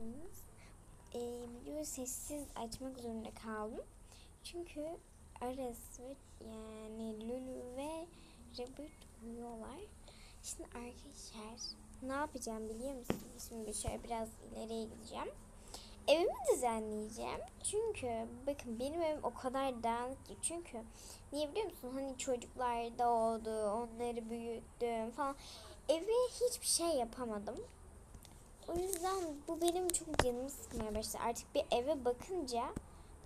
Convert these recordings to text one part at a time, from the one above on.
geldiniz. Ee, videoyu sessiz açmak zorunda kaldım. Çünkü Ares ve yani Lulu ve Robert uyuyorlar. Şimdi arkadaşlar ne yapacağım biliyor musunuz? Şimdi şöyle biraz ileriye gideceğim. Evimi düzenleyeceğim. Çünkü bakın benim evim o kadar dağınık ki. Çünkü niye biliyor musun? Hani çocuklar doğdu, onları büyüttüm falan. Eve hiçbir şey yapamadım. O yüzden bu benim çok canımı sıkmaya başladı. Artık bir eve bakınca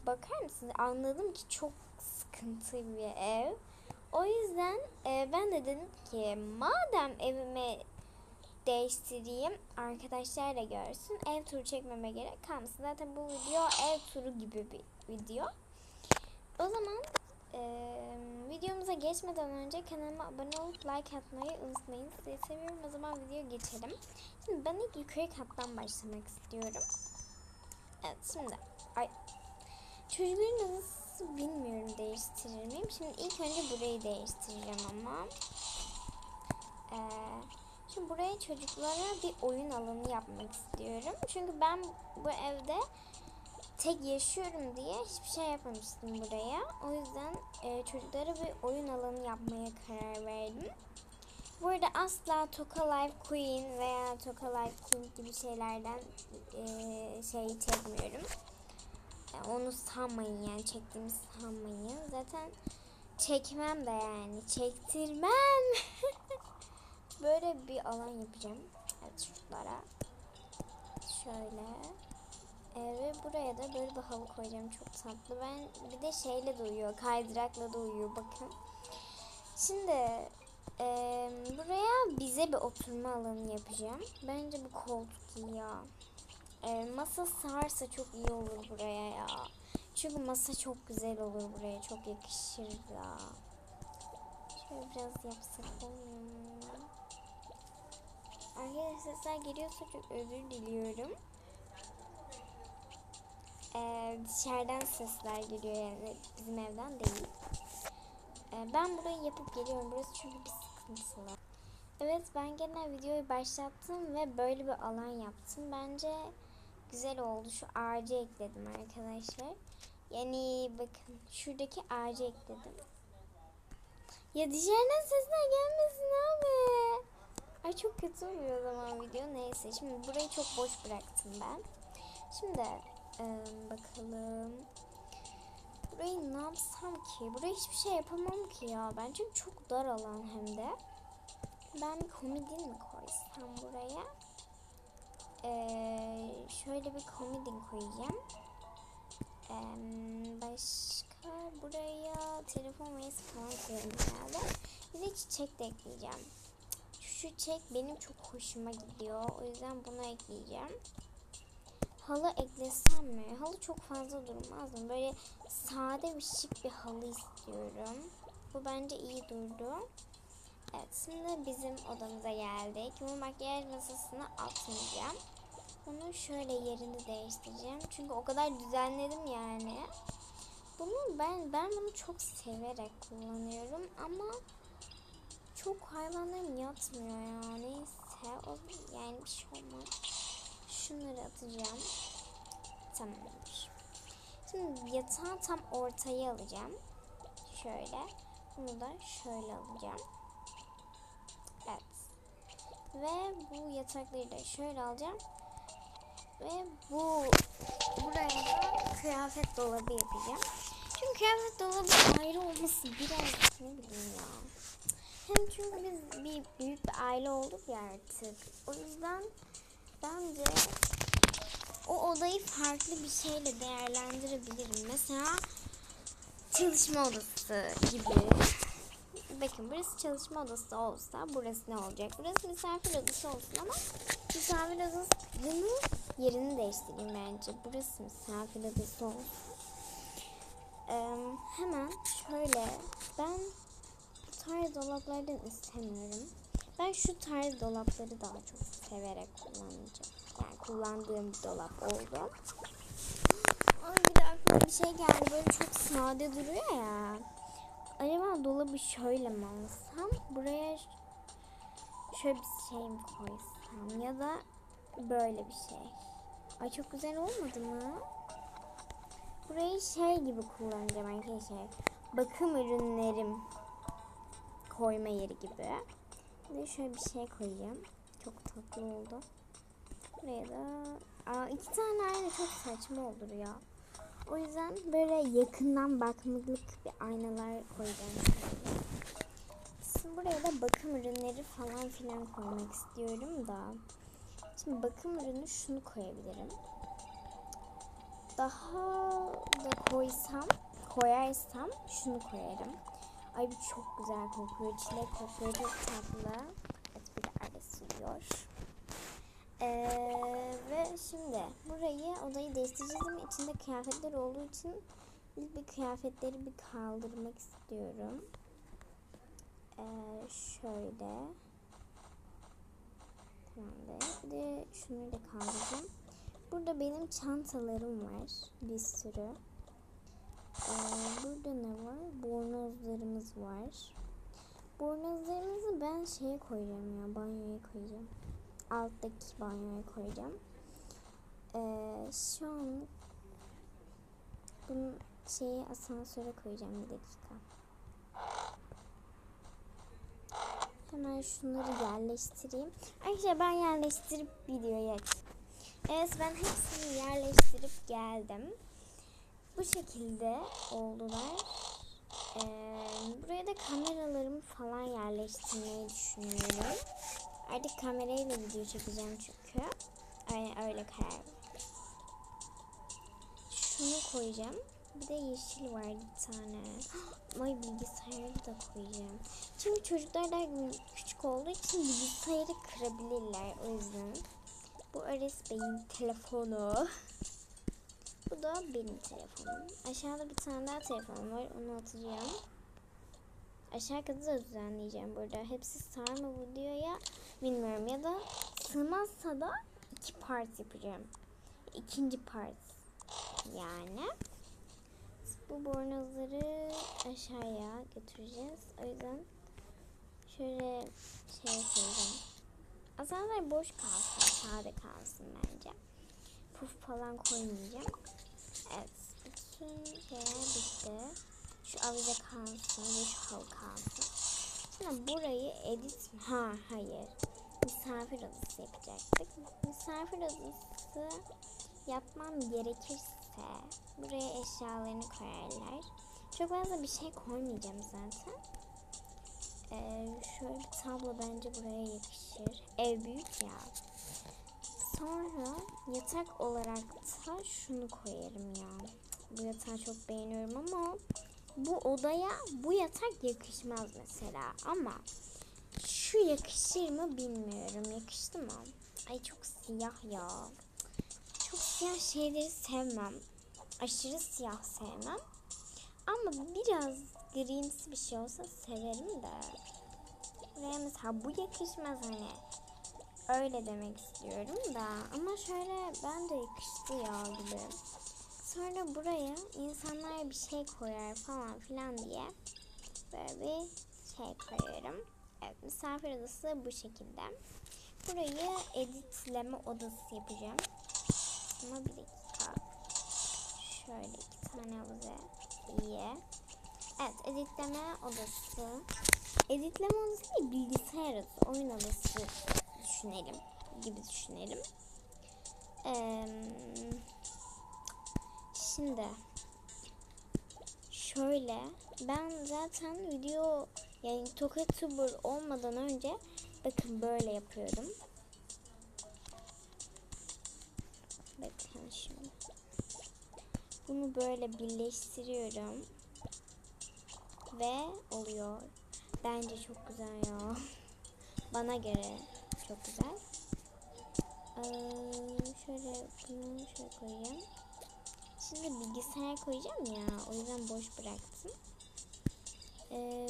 bakar mısınız? Anladım ki çok sıkıntı bir ev. O yüzden e, ben de dedim ki madem evimi değiştireyim arkadaşlar da görsün. Ev turu çekmeme gerek kalmasın. Zaten bu video ev turu gibi bir video. O zaman e, videomuza geçmeden önce kanalıma abone olup like atmayı unutmayın. Sizi seviyorum. O zaman videoya geçelim. Şimdi ben ilk yukarı kattan başlamak istiyorum. Evet şimdi ay çocukların nasıl bilmiyorum değiştirir miyim? Şimdi ilk önce burayı değiştireceğim ama. Ee, şimdi buraya çocuklara bir oyun alanı yapmak istiyorum. Çünkü ben bu evde tek yaşıyorum diye hiçbir şey yapmamıştım buraya. O yüzden e, çocuklara bir oyun alanı yapmaya karar verdim. Burada asla Toka Life Queen veya Toka Life King gibi şeylerden e, şey çekmiyorum. Yani onu sanmayın yani çektiğimi sanmayın. Zaten çekmem de yani çektirmem. Böyle bir alan yapacağım. Evet şuralara. Şöyle. Ee, ve buraya da böyle bir halı koyacağım. Çok tatlı. Ben bir de şeyle de. Kaydırakla da. Bakın. Şimdi e, buraya bize bir oturma alanı yapacağım. Bence bu koltuk iyi ya. E, masa sığarsa çok iyi olur buraya ya. Çünkü masa çok güzel olur buraya. Çok yakışır ya. Şöyle biraz yapsak olmuyor mu? Arkadaşlar geliyorsa çok özür diliyorum. Dışarıdan sesler geliyor yani bizim evden değil. Ee, ben burayı yapıp geliyorum. Burası çünkü bir sıkıntılı. Evet ben gene videoyu başlattım ve böyle bir alan yaptım. Bence güzel oldu. Şu ağacı ekledim arkadaşlar. Yani bakın şuradaki ağacı ekledim. Ya dışarıdan sesler gelmesin abi. Ay çok kötü oluyor o zaman video. Neyse şimdi burayı çok boş bıraktım ben. Şimdi e, bakalım. Burayı ne yapsam ki? Buraya hiçbir şey yapamam ki ya. Ben çünkü çok dar alan hem de. Ben bir komodin mi koysam buraya? Ee, şöyle bir komodin koyacağım. Ee, başka buraya telefon mayası falan koyarım herhalde. Bir de çiçek de ekleyeceğim. Şu çiçek benim çok hoşuma gidiyor. O yüzden bunu ekleyeceğim. Halı eklesem mi? Halı çok fazla durmaz mı? Böyle sade bir şık bir halı istiyorum. Bu bence iyi durdu. Evet şimdi bizim odamıza geldik. Bu makyaj masasını atmayacağım. Bunu şöyle yerini değiştireceğim. Çünkü o kadar düzenledim yani. Bunu ben ben bunu çok severek kullanıyorum ama çok hayvanlarım yatmıyor ya. Neyse o yani bir şey olmaz. Şunları atacağım. Tamamdır. Şimdi yatağı tam ortaya alacağım. Şöyle. Bunu da şöyle alacağım. Evet. Ve bu yatakları da şöyle alacağım. Ve bu buraya da kıyafet dolabı yapacağım. Çünkü kıyafet dolabı ayrı olması biraz ne bileyim ya. Hem çünkü biz bir büyük bir aile olduk ya artık. O yüzden bence o odayı farklı bir şeyle değerlendirebilirim. Mesela çalışma odası gibi. Bakın burası çalışma odası olsa burası ne olacak? Burası misafir odası olsun ama misafir odasının yerini değiştireyim bence. Burası misafir odası olsun. Ee, hemen şöyle ben bu tarz dolaplardan istemiyorum. Ben şu tarz dolapları daha çok severek kullanacağım. Yani kullandığım bir dolap oldu. Ama bir de bir şey geldi. Böyle çok sade duruyor ya. Acaba dolabı şöyle mi alsam? Buraya şöyle bir şey mi koysam? Ya da böyle bir şey. Ay çok güzel olmadı mı? Burayı şey gibi kullanacağım arkadaşlar. Bakım ürünlerim koyma yeri gibi. Bir şöyle bir şey koyacağım. Çok tatlı oldu. Buraya da Aa, iki tane aynı çok saçma olur ya. O yüzden böyle yakından bakmalık bir aynalar koyacağım. Şimdi buraya da bakım ürünleri falan filan koymak istiyorum da. Şimdi bakım ürünü şunu koyabilirim. Daha da koysam, koyarsam şunu koyarım. Ay bu çok güzel kokuyor. Çilek kokuyor. Çok tatlı. Sürüyor. Ee, ve şimdi burayı odayı değiştireceğiz ama içinde kıyafetler olduğu için bir kıyafetleri bir kaldırmak istiyorum. Ee, şöyle. Tamamdır. Bir de şunu da kaldıracağım. Burada benim çantalarım var. Bir sürü. Ee, burada ne var? Bornozlarımız var. Bornozlarımızı ben şeye koyacağım ya. Banyoya koyacağım. Alttaki banyoya koyacağım. Ee, şu an bunun şeyi asansöre koyacağım bir dakika. Hemen şunları yerleştireyim. Arkadaşlar ben yerleştirip videoyu açayım. Evet ben hepsini yerleştirip geldim. Bu şekilde oldular. Ee, buraya da kameralarımı falan yerleştirmeyi düşünüyorum. Artık kamerayla video çekeceğim çünkü. Aynen öyle karar. Şunu koyacağım. Bir de yeşil var bir tane. Ay bilgisayarı da koyacağım. Çünkü çocuklar daha küçük olduğu için bilgisayarı kırabilirler. O yüzden. Bu Ares Bey'in telefonu. Bu da benim telefonum. Aşağıda bir tane daha telefonum var. Onu atacağım. Aşağı katı da düzenleyeceğim burada. Hepsi sığar mı bu videoya bilmiyorum. Ya da sığmazsa da iki part yapacağım. İkinci part yani. Bu bornozları aşağıya götüreceğiz. O yüzden şöyle şey koyacağım. Asansör boş kalsın, sade kalsın bence. Puf falan koymayacağım. Evet, bütün şeyler bitti. Şu avize kalsın ve şu halı kalsın. Şimdi burayı edit... Ha hayır. Misafir odası yapacaktık. Misafir odası yapmam gerekirse buraya eşyalarını koyarlar. Çok fazla bir şey koymayacağım zaten. Ee, şöyle bir tablo bence buraya yakışır. Ev büyük ya. Sonra yatak olarak da şunu koyarım ya. Bu yatağı çok beğeniyorum ama bu odaya bu yatak yakışmaz mesela. Ama şu yakışır mı bilmiyorum. Yakıştı mı? Ay çok siyah ya. Çok siyah şeyleri sevmem. Aşırı siyah sevmem. Ama biraz grimsi bir şey olsa severim de. Buraya mesela bu yakışmaz hani. Öyle demek istiyorum da. Ama şöyle ben de yakıştı ya gibi. Sonra buraya insanlar bir şey koyar falan filan diye böyle bir şey koyuyorum. Evet misafir odası bu şekilde. Burayı editleme odası yapacağım. Ama bir dakika. Şöyle iki tane avuze. İyi. Evet editleme odası. Editleme odası değil bilgisayar odası. Oyun odası düşünelim. Gibi düşünelim. Eee Şimdi şöyle ben zaten video yani tokatuber olmadan önce bakın böyle yapıyorum. Bakın şimdi. Bunu böyle birleştiriyorum. Ve oluyor. Bence çok güzel ya. Bana göre çok güzel. Ee, şöyle bunu şöyle koyayım. Şimdi bilgisayar koyacağım ya. O yüzden boş bıraktım. Ee,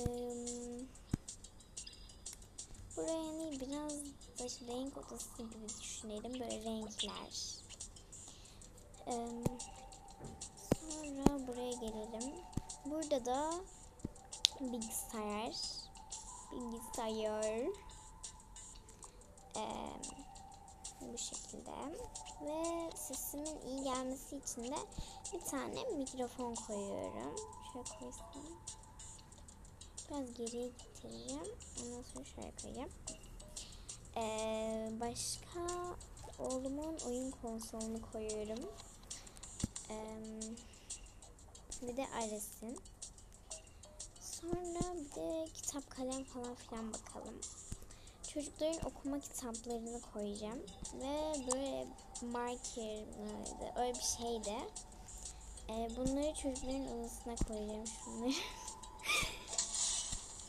buraya hani biraz da renk odası gibi düşünelim. Böyle renkler. Ee, sonra buraya gelelim. Burada da bilgisayar. Bilgisayar. Ee, bu şekilde. Ve sesimin iyi gelmesi için de bir tane mikrofon koyuyorum. Şöyle koysam. Biraz geriye getireceğim. Ondan sonra şöyle koyacağım. Ee, başka oğlumun oyun konsolunu koyuyorum. Ee, bir de Ares'in. Sonra bir de kitap kalem falan filan bakalım. Çocukların okuma kitaplarını koyacağım. Ve böyle marker mıydı? Öyle bir şeydi. Ee, bunları çocukların odasına koyacağım şunları.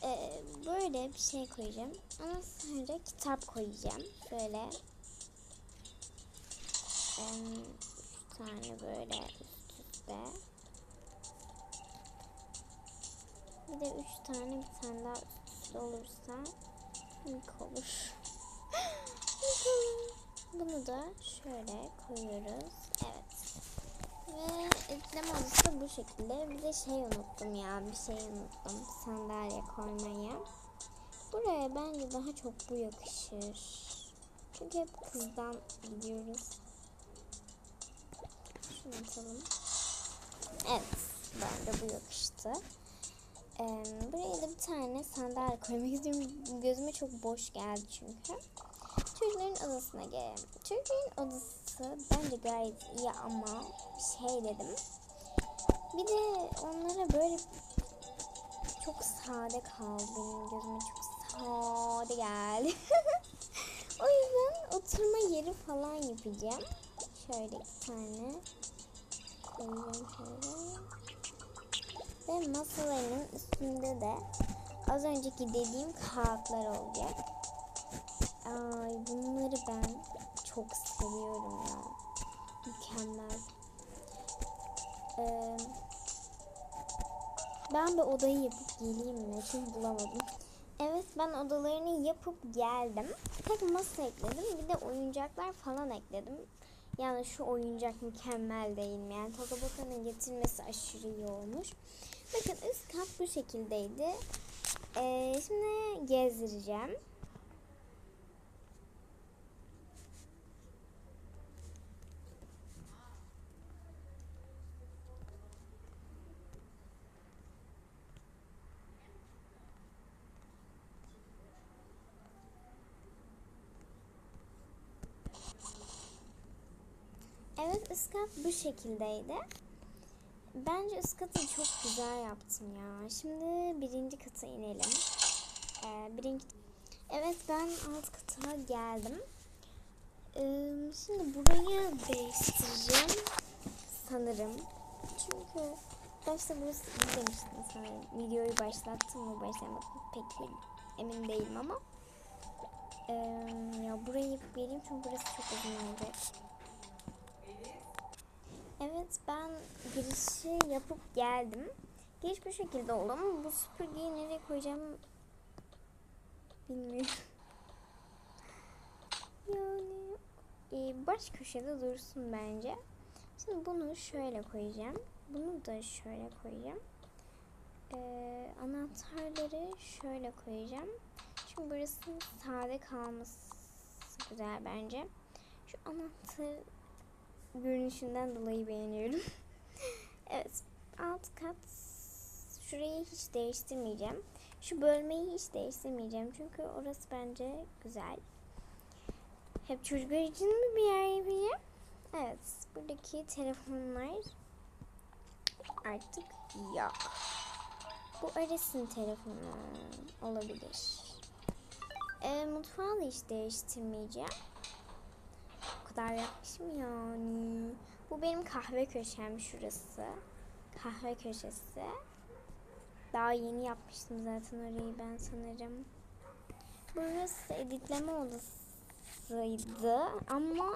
Ee, böyle bir şey koyacağım. Ama sonra kitap koyacağım. Böyle. Ee, üç tane böyle üst üste. Bir de üç tane bir tane daha üst üste olursa ilk olur. Bunu da şöyle koyuyoruz. Evet. Ve ekleme odası bu şekilde. Bir de şey unuttum ya. Bir şey unuttum. Sandalye koymayı. Buraya bence daha çok bu yakışır. Çünkü hep kızdan gidiyoruz. Şunu atalım. Evet. Bence bu yakıştı. Ee, buraya da bir tane sandalye koymak istiyorum. Gözüme çok boş geldi çünkü. Çocukların odasına gelelim. Çocukların odası bence gayet iyi ama şey dedim. Bir de onlara böyle çok sade kaldı benim gözüme çok sade geldi. o yüzden oturma yeri falan yapacağım. Şöyle iki tane koyacağım şöyle. Ve masalarının üstünde de az önceki dediğim kağıtlar olacak. Ay bunları ben çok seviyorum ya. Mükemmel. Ee, ben bir odayı yapıp geleyim mi? Çünkü bulamadım. Evet ben odalarını yapıp geldim. Tek masa ekledim. Bir de oyuncaklar falan ekledim. Yani şu oyuncak mükemmel değil mi? Yani Totoboka'nın getirmesi aşırı iyi olmuş. Bakın üst kat bu şekildeydi. Ee, şimdi gezdireceğim. Evet üst kat bu şekildeydi. Bence üst katı çok güzel yaptım ya. Şimdi birinci kata inelim. Ee, birinci... Evet ben alt kata geldim. Ee, şimdi burayı değiştireceğim sanırım. Çünkü başta burası iyi demiştim sanırım. Videoyu başlattım mı başlamadım pek emin değilim ama. Ee, ya burayı geleyim çünkü burası çok uzun olacak. Evet ben girişi yapıp geldim. Giriş bu şekilde oldu ama bu süpürgeyi nereye koyacağım bilmiyorum. Yani e, baş köşede dursun bence. Şimdi bunu şöyle koyacağım. Bunu da şöyle koyacağım. Ee, anahtarları şöyle koyacağım. Çünkü burası sade kalması güzel bence. Şu anahtar görünüşünden dolayı beğeniyorum. evet alt kat şurayı hiç değiştirmeyeceğim. Şu bölmeyi hiç değiştirmeyeceğim. Çünkü orası bence güzel. Hep çocuklar için mi bir yer yapayım? Evet. Buradaki telefonlar artık yok. Bu Ares'in telefonu olabilir. E, mutfağı da hiç değiştirmeyeceğim kadar yapmışım yani. Bu benim kahve köşem şurası. Kahve köşesi. Daha yeni yapmıştım zaten orayı ben sanırım. Burası editleme odasıydı ama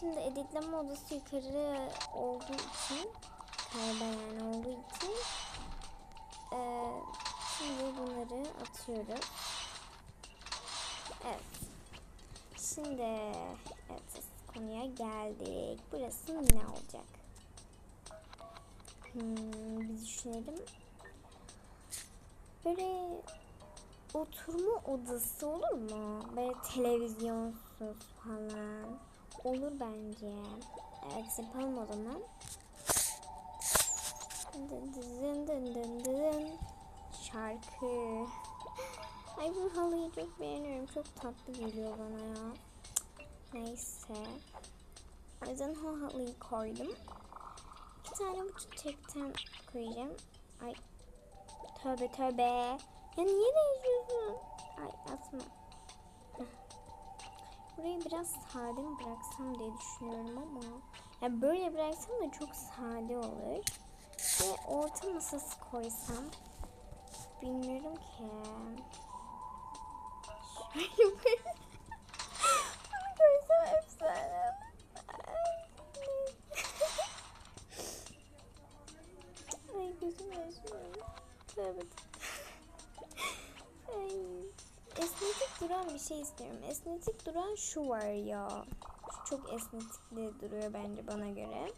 şimdi editleme odası yukarı olduğu için yukarıda yani olduğu için e, şimdi bunları atıyoruz. Evet. Şimdi evet konuya geldik. Burası ne olacak? Hmm, bir düşünelim. Böyle oturma odası olur mu? Böyle televizyonsuz falan. olur bence. Evet yapalım o zaman. Dın dın dın dın. Şarkı. Ay bu halıyı çok beğeniyorum. Çok tatlı geliyor bana ya. Neyse. O yüzden o koydum. İki tane bu çiçekten koyacağım. Ay. Tövbe tövbe. Ya niye değişiyorsun? Ay asma. Burayı biraz sade mi bıraksam diye düşünüyorum ama. Ya böyle bıraksam da çok sade olur. Ve orta masası koysam. Bilmiyorum ki. Şöyle Ay. Esnetik duran bir şey istiyorum. Esnetik duran şu var ya. Şu çok esnetikli duruyor bence bana göre.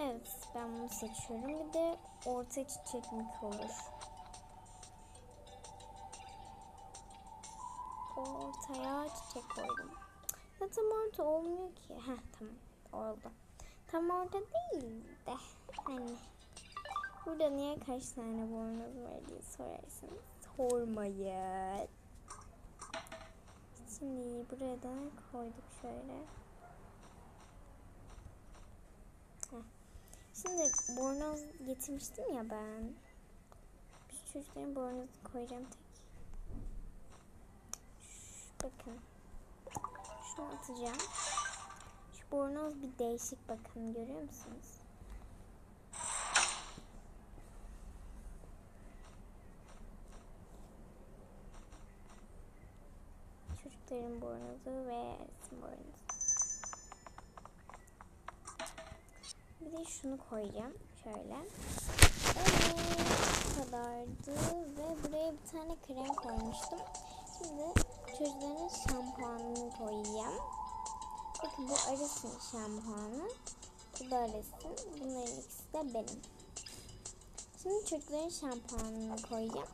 Evet ben bunu seçiyorum. Bir de orta çiçeklik olur. Ortaya çiçek koydum. Ya tam orta olmuyor ki. Heh tamam oldu. Tam orada değil de. Hani. Burada niye kaç tane bornoz var diye sorarsanız sormayın. Şimdi buraya da koyduk şöyle. Şimdi bornoz getirmiştim ya ben. Şu çocukların bornozunu koyacağım tek. Şu, bakın. Şunu atacağım. Şu bornoz bir değişik bakın görüyor musunuz? Çocukların bornozu ve resim bornozu. Bir de şunu koyacağım. Şöyle. Evet. Bu kadardı. Ve buraya bir tane krem koymuştum. Şimdi çocukların şampuanını koyacağım. Bakın bu Aris'in şampuanı. Bu da Aris'in. Bunların ikisi de benim. Şimdi çocukların şampuanını koyacağım.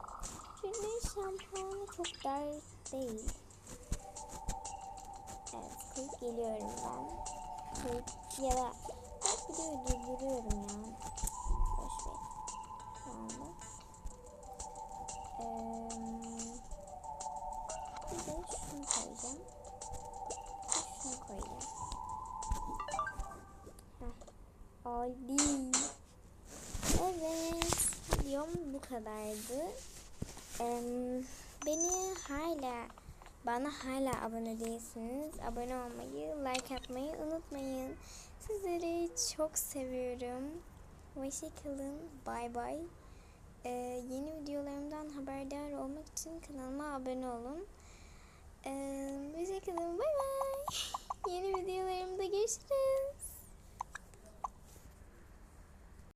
Çocukların şampuanı çok dar değil. Koyup geliyorum ben. Ya da ben videoyu durduruyorum ya. Boş ver. Şu anda. Ee, bir de şunu koyacağım. Şunu koyacağım. Heh. Oldu. Evet. Videom bu kadardı. Ee, beni hala bana hala abone değilsiniz. Abone olmayı, like atmayı unutmayın. Sizleri çok seviyorum. Hoşçakalın. Bay bay. Ee, yeni videolarımdan haberdar olmak için kanalıma abone olun. Ee, hoşçakalın. Bay bay. Yeni videolarımda görüşürüz.